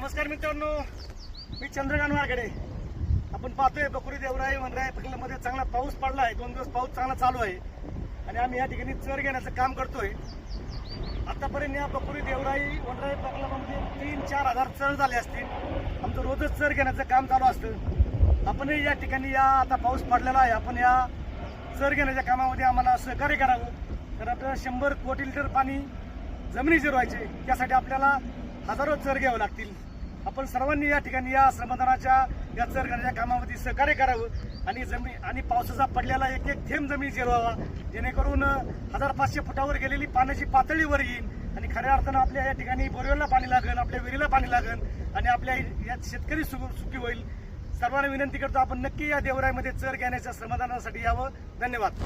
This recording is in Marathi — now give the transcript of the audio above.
नमस्कार मित्रांनो मी चंद्रकांत वारगडे. आपण पाहतोय बकुरी देवराई वनराई प्रकल्पामध्ये चांगला पाऊस पडला आहे. दोन दिवस पाऊस चांगला चालू आहे. आणि आम्ही या ठिकाणी चर घेण्याचं काम करतोय. आतापर्यंत या बकुरी देवराई वनराई प्रकल्पामध्ये तीन चार हजार चर झाले असतील. आमचं रोजच चर घेण्याचं काम चालू असतं. आपणही या ठिकाणी या आता पाऊस पडलेला आहे. आपण या चर घेण्याच्या कामामध्ये आम्हाला सहकार्य करावं. तर आपल्याला शंभर कोटी लिटर पाणी जमिनीचे रोवायचे. त्यासाठी आपल्याला हजारो चर घ्यावे लागतील. आपण सर्वांनी या ठिकाणी या श्रमदानाच्या या चर करण्याच्या कामामध्ये सहकार्य करावं आणि जमीन आणि पावसाचा पडलेला एक एक थेंब जमीन जिरवावा जेणेकरून हजार पाचशे फुटावर गेलेली पाण्याची पातळी वर येईल आणि खऱ्या अर्थानं आपल्या या ठिकाणी बोरवेलला पाणी लागेल आपल्या विहिरीला पाणी लागेल आणि आपल्या या शेतकरी सु सुखी होईल. सर्वांना विनंती करतो आपण नक्की या देवरायमध्ये चर घेण्याच्या श्रमदानासाठी यावं. धन्यवाद.